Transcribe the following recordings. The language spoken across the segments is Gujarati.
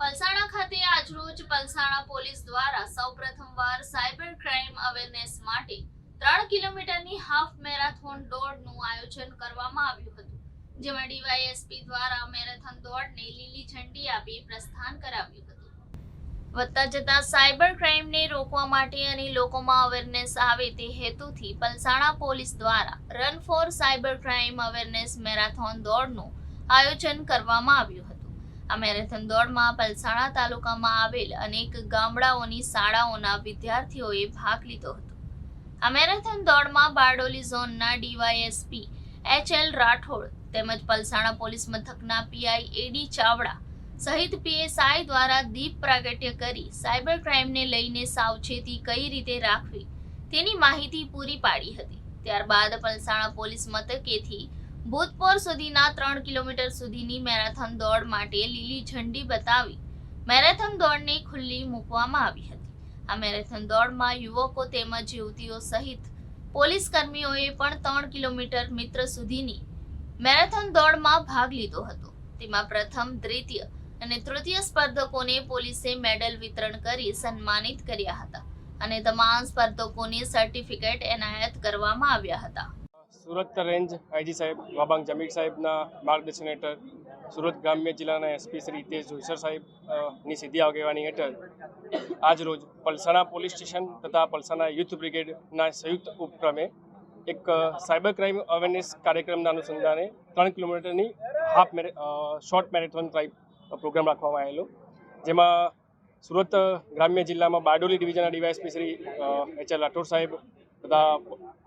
પલસાણા ખાતે આજરોજ પલસાણા પોલીસ દ્વારા સૌપ્રથમવાર સાયબર ક્રાઇમ અવેરનેસ માટે ત્રણ કિલોમીટરની હાફ મેરાથોન દોડનું આયોજન કરવામાં આવ્યું હતું, જેમાં ડીવાયએસપી દ્વારા મેરેથોન દોડને લીલી ઝંડી આપી પ્રસ્થાન કરાવ્યું હતું. વધતા જતા સાયબર ક્રાઇમને રોકવા માટે અને લોકોમાં અવેરનેસ આવે તે હેતુથી પલસાણા પોલીસ દ્વારા run for cyber crime awareness marathon દોડનું આયોજન કરવામાં આવ્યું હતું. આ મેરેથોન દોડમાં પલસાણા તાલુકામાં આવેલ અનેક ગામડાઓની શાળાઓના વિદ્યાર્થીઓએ ભાગ લીધો હતો. આ મેરેથોન દોડમાં બારડોલી ઝોનના ડીવાયએસપી એચ એલ રાઠોડ તેમજ પલસાણા પોલીસ મથકના P I A D Chavda સહિત પીએસઆઈ દ્વારા દીપ પ્રાગટ્ય કરી સાયબર ક્રાઇમને લઈને સાવચેતી કઈ રીતે રાખવી તેની માહિતી પૂરી પાડી હતી. ત્યારબાદ પલસાણા પોલીસ મથકેથી ભૂતપોર સુધીના ત્રણ કિલોમીટર સુધીની મેરેથોન દોડ માટે લીલી ઝંડી બતાવી મેરેથોન દોડને ખુલ્લી મૂકવામાં આવી હતી. આ મેરેથોન દોડમાં યુવકો તેમજ યુવતીઓ સહિત પોલીસ કર્મીઓએ પણ ત્રણ કિલોમીટર મિત્ર સુધીની મેરેથોન દોડમાં ભાગ લીધો હતો. તેમાં પ્રથમ, દ્વિતીય અને તૃતીય સ્પર્ધકોને પોલીસે મેડલ વિતરણ કરી સન્માનિત કર્યા હતા અને તમામ સ્પર્ધકોને સર્ટિફિકેટ એનાયત કરવામાં આવ્યા હતા. સુરત રેન્જ આઈજી સાહેબ વાબાંગ જમીર સાહેબના માર્ગદર્શન હેઠળ સુરત ગ્રામ્ય જિલ્લાના એસપી શ્રી હિતેશ જોઈસર સાહેબની સીધી આગેવાની હેઠળ આજ રોજ પલસાણા પોલીસ સ્ટેશન તથા પલસાણા યુથ બ્રિગેડના સંયુક્ત ઉપક્રમે એક સાયબર ક્રાઇમ અવેરનેસ કાર્યક્રમના અનુસંધાને ત્રણ કિલોમીટરની હાફ મેરે શોર્ટ મેરેથોન ટાઈપ પ્રોગ્રામ રાખવામાં આવેલો. જેમાં સુરત ગ્રામ્ય જિલ્લામાં Bardoli ડિવિઝનના D Y S P Shri H L Rathod સાહેબ તથા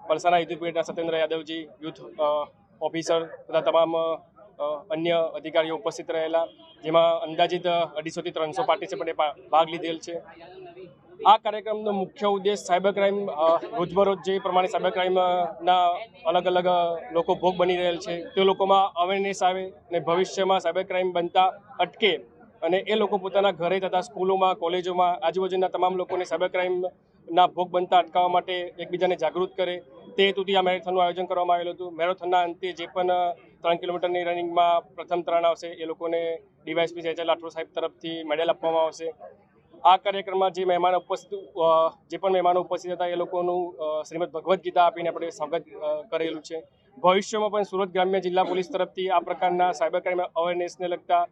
પલસાના યુદ્ધપીઠના સત્યેન્દ્ર યાદવજી યુથ ઓફિસર તથા તમામ અન્ય અધિકારીઓ ઉપસ્થિત રહેલા, જેમાં અંદાજિત અઢીસોથી ત્રણસો પાર્ટિસિપન્ટે ભાગ લીધેલ છે. આ કાર્યક્રમનો મુખ્ય ઉદ્દેશ સાયબર ક્રાઇમ રોજબરોજ જે પ્રમાણે સાયબર ક્રાઇમના અલગ અલગ લોકો ભોગ બની રહેલ છે, તે લોકોમાં અવેરનેસ આવે અને ભવિષ્યમાં સાયબર ક્રાઇમ બનતા અટકે અને એ લોકો પોતાના ઘરે તથા સ્કૂલોમાં, કોલેજોમાં, આજુબાજુના તમામ લોકોને સાયબર ક્રાઇમના ભોગ બનતા અટકાવવા માટે એકબીજાને જાગૃત કરે. તે હેતુથી આ મેરેથોનનું આયોજન કરવામાં આવેલું હતું. મેરેથોનના અંતે જે પણ ત્રણ કિલોમીટરની રનિંગમાં પ્રથમ ત્રણ આવશે, એ લોકોને ડીવાયસપી એલ રાઠોડ સાહેબ તરફથી મેડલ આપવામાં આવશે. આ કાર્યક્રમમાં જે મહેમાન ઉપસ્થિત જે પણ મહેમાનો ઉપસ્થિત હતા, એ લોકોનું શ્રીમદ ભગવદ્ ગીતા આપીને આપણે સ્વાગત કરેલું છે. ભવિષ્યમાં પણ સુરત ગ્રામ્ય જિલ્લા પોલીસ તરફથી આ પ્રકારના સાયબર ક્રાઇમ અવેરનેસને લગતા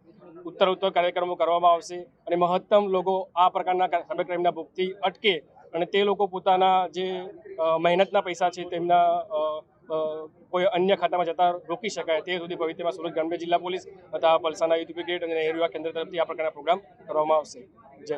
ઉત્તર ઉત્તર કાર્યક્રમો કરવામાં આવશે અને મહત્તમ લોકો આ પ્રકારના સાયબર ક્રાઇમના ભોગથી અટકે અને તે લોકો પોતાના જે મહેનતના પૈસા છે તેમના કોઈ અન્ય ખાતામાં જતા રોકી શકાય તે સુધી ભવિષ્યમાં સુરત ગ્રામ્ય જિલ્લા પોલીસ તથા પલસાના યુથ બ્રિગેડ અને નહેરુ કેન્દ્ર તરફથી આ પ્રકારના પ્રોગ્રામ કરવામાં આવશે. જય